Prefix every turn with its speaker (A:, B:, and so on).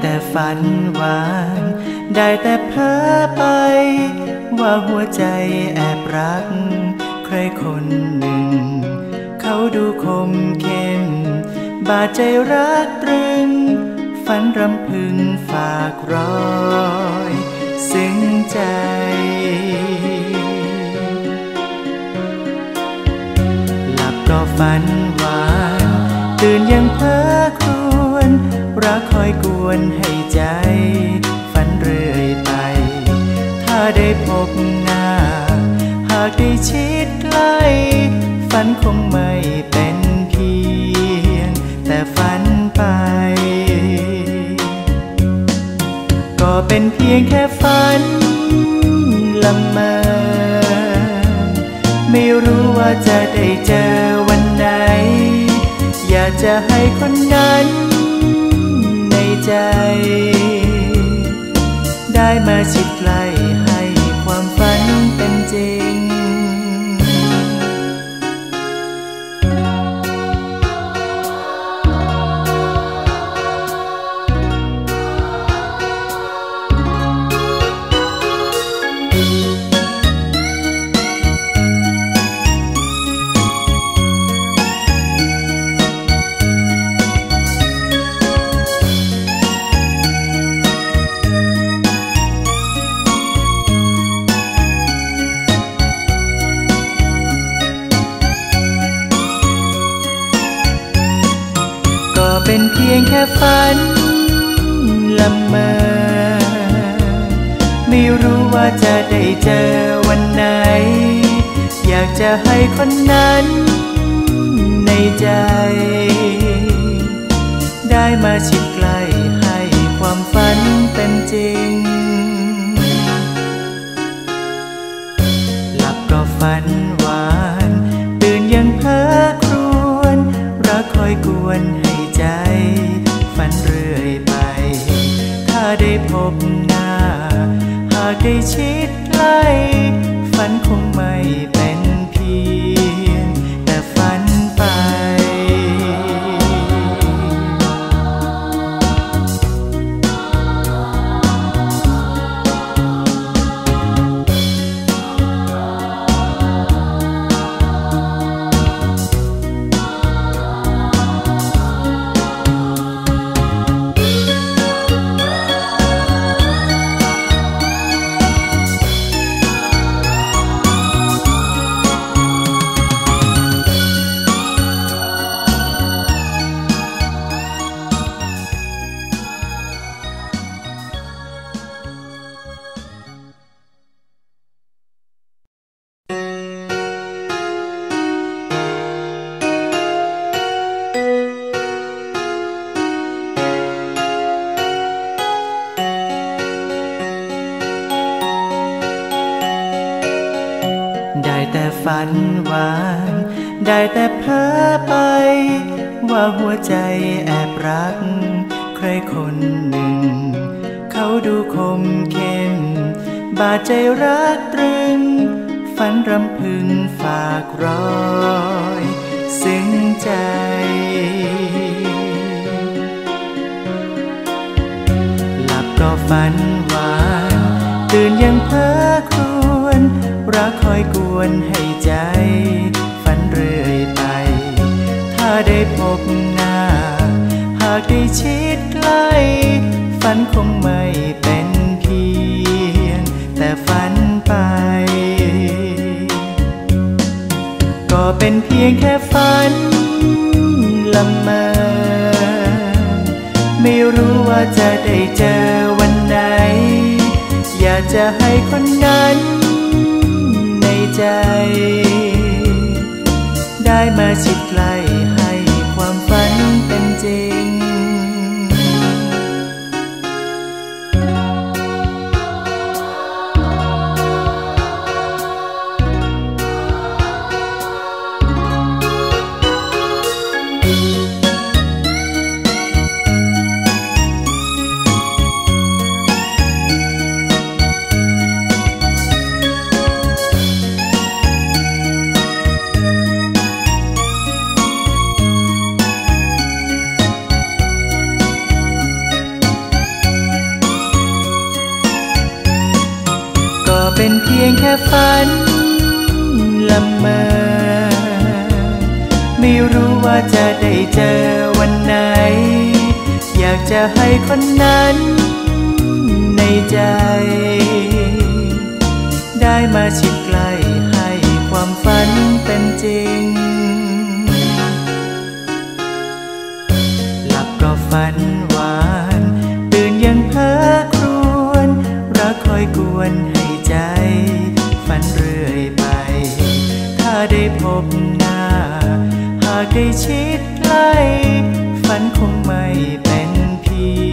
A: แต่ฝันหวาน ได้แต่เพ้อไป ว่าหัวใจแอบรัก ใครคนหนึ่ง เขาดูคมเข้ม บาดใจรักตรึง ฝันรำพึงฝากรอยซึ้งใจหลับก็ฝัน อยกวนให้ใจ ฝันเรื่อยไป ถ้าได้พบหน้า หากได้ชิดใกล้ฝันคงไม่เป็นเพียง แต่ฝันไป ก็เป็นเพียงแค่ฝันละเมอไม่รู้ว่าจะได้เจอวันไหน อยากจะให้คนนั้น ใจ ได้มาชิดใกล้ ฝันละเมอไม่รู้ว่าจะได้เจอวันไหน อยากจะให้คนนั้นในใจ ได้มาชิด ได้พบหน้า หากได้ชิดใกล้ฝันคงไม่เป็นเพียงแต่ฝันไป แต่ฝันหวาน ได้แต่เพ้อไป ว่าหัวใจแอบรัก ใครคนหนึ่ง เขาดูคมเข้ม บาดใจรักตรึง ฝันรำพึงฝากรอยซึ้งใจหลับก็ฝันหวาน ตื่นยังเพ้อครวญรักค อยกวนให้ใจ ฝันเรื่อยไป ถ้าได้พบหน้า หากได้ชิดใกล้ ฝันคงไม่เป็นเพียง แต่ฝันไป ก็เป็นเพียงแค่ฝันละเมอไม่รู้ว่าจะได้เจอวันไหน อยากจะให้คนนั้น ใจ ได้มาสิไกล ฝันละเมอไม่รู้ว่าจะได้เจอวันไหน อยากจะให้คนนั้นในใจ ได้มาชิดใกล้ให้ความฝันเป็นจริง หลับก็ฝัน ได้พบหน้า หากได้ชิดใกล้ ฝันคงไม่เป็นพีย